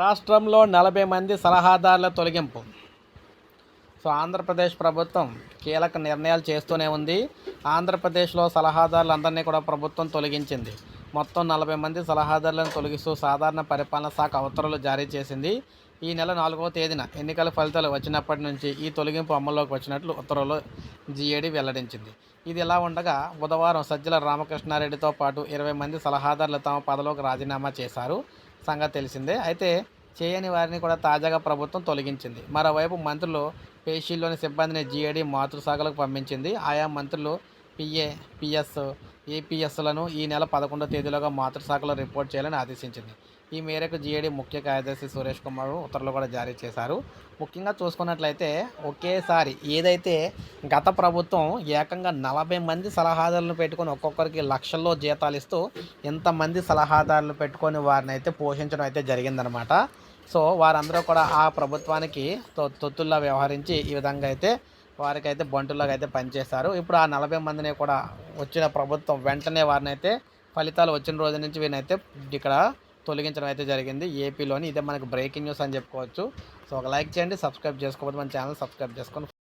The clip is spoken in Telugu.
రాష్ట్రంలో నలభై మంది సలహాదారుల తొలగింపు. సో ఆంధ్రప్రదేశ్ ప్రభుత్వం కీలక నిర్ణయాలు చేస్తూనే ఉంది. ఆంధ్రప్రదేశ్లో సలహాదారులందరినీ కూడా ప్రభుత్వం తొలగించింది. మొత్తం నలభై మంది సలహాదారులను తొలగిస్తూ సాధారణ పరిపాలన శాఖ ఉత్తర్వులు జారీ చేసింది. ఈ నెల నాలుగవ తేదీన ఎన్నికల ఫలితాలు వచ్చినప్పటి నుంచి ఈ తొలగింపు అమల్లోకి వచ్చినట్లు ఉత్తర్వులు జీఏడీ వెల్లడించింది. ఇది ఇలా ఉండగా బుధవారం సజ్జల రామకృష్ణారెడ్డితో పాటు ఇరవై మంది సలహాదారులు తమ పదవిలోకి రాజీనామా చేశారు. సంగతి తెలిసిందే. అయితే చేయని వారిని కూడా తాజాగా ప్రభుత్వం తొలగించింది. మరోవైపు మంత్రులు పేషీల్లోని సిబ్బందిని జీఏడీ మాతృశాఖలకు పంపించింది. ఆయా మంత్రులు పిఏ పిఎస్ ఏపీఎస్లను ఈ నెల పదకొండో తేదీలోగా మాతృశాఖలో రిపోర్ట్ చేయాలని ఆదేశించింది. ఈ మేరకు జీఏడీ ముఖ్య కార్యదర్శి సురేష్ కుమార్ ఉత్తర్వులు కూడా జారీ చేశారు. ముఖ్యంగా చూసుకున్నట్లయితే ఒకేసారి ఏదైతే గత ప్రభుత్వం ఏకంగా నలభై మంది సలహాదారులను పెట్టుకొని ఒక్కొక్కరికి లక్షల్లో జీతాలు ఇస్తూ ఇంతమంది సలహాదారులు పెట్టుకొని వారిని అయితే పోషించడం అయితే జరిగిందనమాట సో వారందరూ కూడా ఆ ప్రభుత్వానికి తొత్తుల్లా వ్యవహరించి ఈ విధంగా అయితే వారికైతే బంటులాగా అయితే పనిచేస్తారు. ఇప్పుడు ఆ నలభై మందిని కూడా వచ్చిన ప్రభుత్వం వెంటనే వారిని అయితే ఫలితాలు వచ్చిన రోజు నుంచి వీరినైతే ఇక్కడ తొలగించడం అయితే జరిగింది. ఏపీలోని ఇదే మనకు బ్రేకింగ్ న్యూస్ అని చెప్పుకోవచ్చు. సో ఒక లైక్ చేయండి సబ్స్క్రైబ్ చేసుకోవద్దు మన ఛానల్ సబ్స్క్రైబ్ చేసుకొని